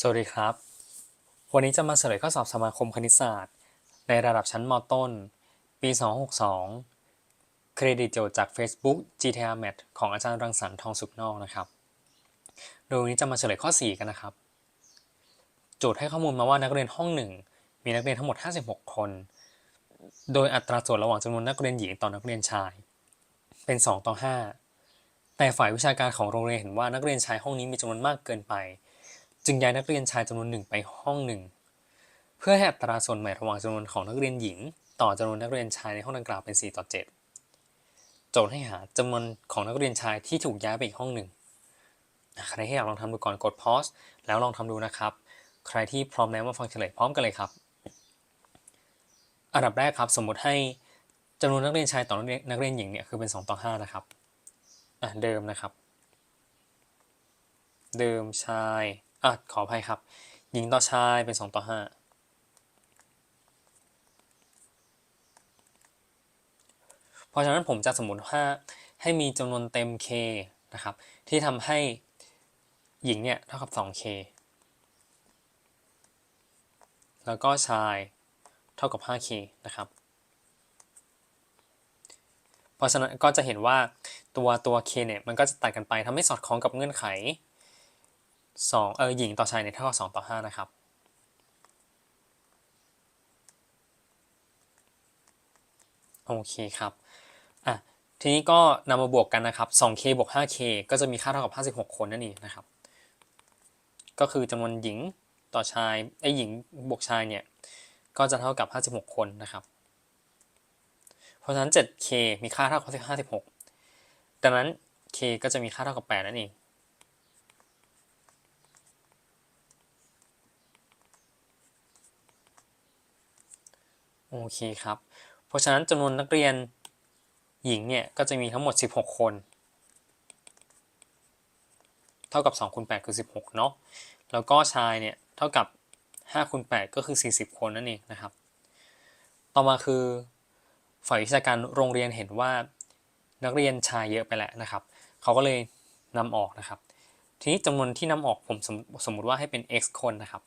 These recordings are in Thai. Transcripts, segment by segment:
สวัสดีครับ วันนี้จะมาเฉลยข้อสอบสมาคมคณิตศาสตร์ ในระดับชั้นมต้น ปี 262 เครดิตโจทย์จาก Facebook GTR Math ของอาจารย์รังสรรค์ทองสุขนอกนะครับ โดยวันนี้จะมาเฉลยข้อ 4 กันนะครับ โจทย์ให้ข้อมูลมาว่านักเรียนห้องหนึ่งมีนักเรียนทั้งหมด 56 คน โดยอัตราส่วนระหว่างจำนวนนักเรียนหญิงต่อนักเรียนชาย เป็น 2 ต่อ 5 แต่ฝ่ายวิชาการของโรงเรียนเห็นว่านักเรียนชายห้องนี้มีจำนวนมากเกินไป จึงย้ายนักเรียนชายจำนวนหนึ่งไปห้องหนึ่ง เพื่อให้อัตราส่วนใหม่ระหว่างจำนวนของนักเรียนหญิง ต่อจำนวนนักเรียนชายในห้องดังกล่าวเป็น 4 ต่อ 7 โจทย์ให้หาจำนวนของนักเรียนชายที่ถูกย้ายไปอีกห้องหนึ่งใครที่อยากลองทำดูก่อนกด pause แล้วลองทำดูนะครับ ใครที่พร้อมแล้วมาฟังเฉลยพร้อมกันเลยครับ อันดับแรกครับสมมติให้จำนวนนักเรียนชายต่อนักเรียนนักเรียนหญิงเนี่ยคือเป็น 2 ต่อ 5 นะครับ อะเดิมนะครับ เดิมชาย อะขออภัยครับ หญิงต่อชายเป็น2ต่อ5เพราะฉะนั้นผมจะสมมติว่าให้มีจำนวนเต็ม k นะครับ ที่ทำให้หญิงเนี่ยเท่ากับ 2k แล้วก็ชายเท่ากับ 5k นะครับ เพราะฉะนั้นก็จะเห็นว่าตัวตัว k เนี่ยมันก็จะตัดกันไปทำให้สอดคล้องกับเงื่อนไข 2เออหญิงต่อชายเนี่ยเท่ากับ2ต่อ5นะครับโอเคครับอะทีนี้ก็นำมาบวกกันนะครับ 2k บวก 5k ก็จะมีค่าเท่ากับ 56 คนนั่นเองนะครับ ก็คือจำนวนหญิงต่อชายไอ้หญิงบวกชายเนี่ยก็จะเท่ากับ 56 คนนะครับ เพราะฉะนั้น 7k มีค่าเท่ากับ 56 ดังนั้น k ก็จะมีค่าเท่ากับ 8 นั่นเอง โอเคครับ เพราะฉะนั้นจำนวนนักเรียนหญิงเนี่ยก็จะมีทั้งหมด 16 คน เท่ากับ2คูณ8คือ 16 เนาะ แล้วก็ชายเนี่ยเท่ากับ5คูณ8ก็คือ 40 คนนั่นเองนะครับ ต่อมาคือฝ่ายวิชาการโรงเรียนเห็นว่านักเรียนชายเยอะไปแหละนะครับ เขาก็เลยนำออกนะครับ ทีนี้จำนวนที่นำออกผมสมสมมติว่าให้เป็น x คนนะครับ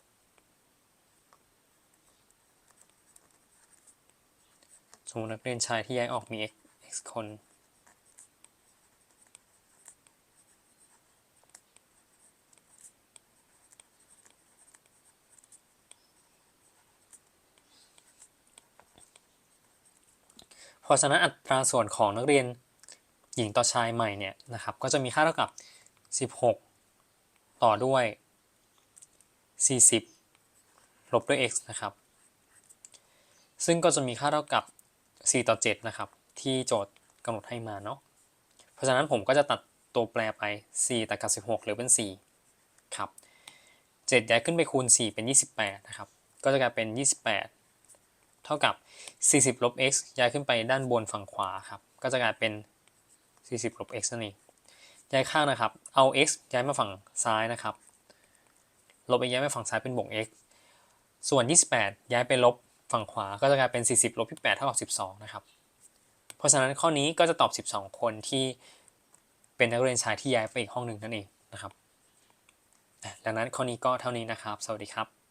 มมตินักเรียนชายที่ย้ายออกมี x x คน เพราะฉะนั้นอัตราส่วนของนักเรียนหญิงต่อชายใหม่เนี่ยนะครับ ก็จะมีค่าเท่ากับ 16 ต่อด้วย 40 ลบด้วย x นะครับ ซึ่งก็จะมีค่าเท่ากับ 4 ต่อ 7 นะครับ ที่โจทย์กำหนดให้มาเนาะเพราะฉะนั้นผมก็จะตัดตัวแปรไป 4ตัดกับ16เหลือเป็น 4 ครับ 7 ย้ายขึ้นไปคูณ 4 เป็น 28 นะครับ ก็จะกลายเป็น 28 เท่ากับ 40 ลบ x ย้ายขึ้นไปด้านบนฝั่งขวาครับ ก็จะกลายเป็น 40 ลบ x นั่นเอง ย้ายข้างนะครับ เอา x ย้ายมาฝั่งซ้ายนะครับ ลบ x ย้ายมาฝั่งซ้ายเป็นบวก x ส่วน 28 ย้ายไปลบ ฝั่งขวาก็จะกลายเป็น 40ลบ28เท่ากับ12 นะครับ เพราะฉะนั้นข้อนี้ก็จะตอบ 12 คนที่เป็นนักเรียนชายที่ย้ายไปอีกห้องหนึ่งนั่นเองนะครับ ดังนั้นข้อนี้ก็เท่านี้นะครับ สวัสดีครับ